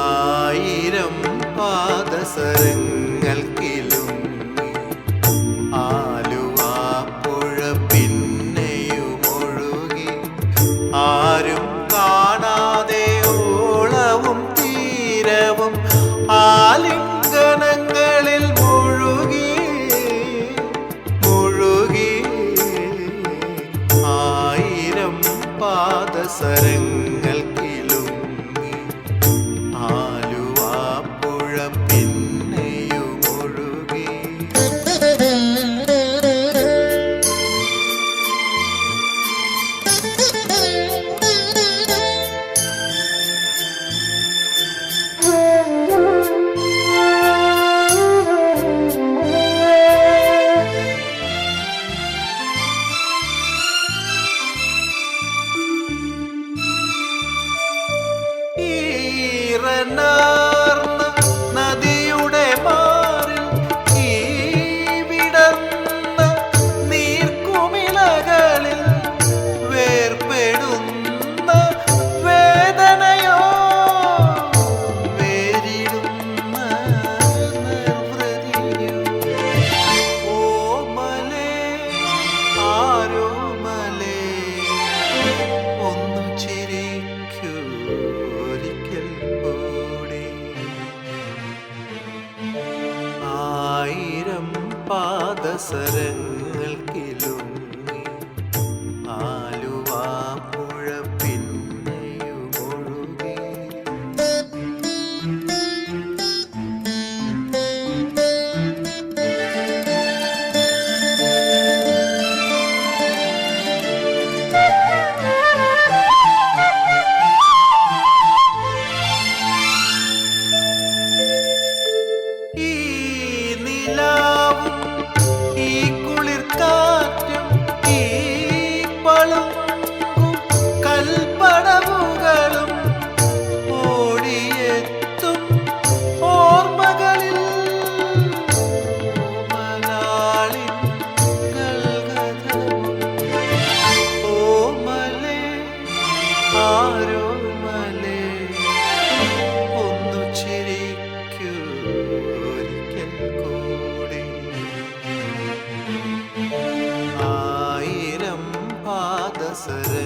ആയിരം പാദസരങ്ങൾക്കിലും ആലുവാപ്പുഴ പിന്നെയും ഒഴുകി ആരും കാണാതെ ഓളവും തീരവും ആലിംഗ പാദസരങ്ങൾ நேர்ந்தார் സരങ്ങൾക്കിലോ सर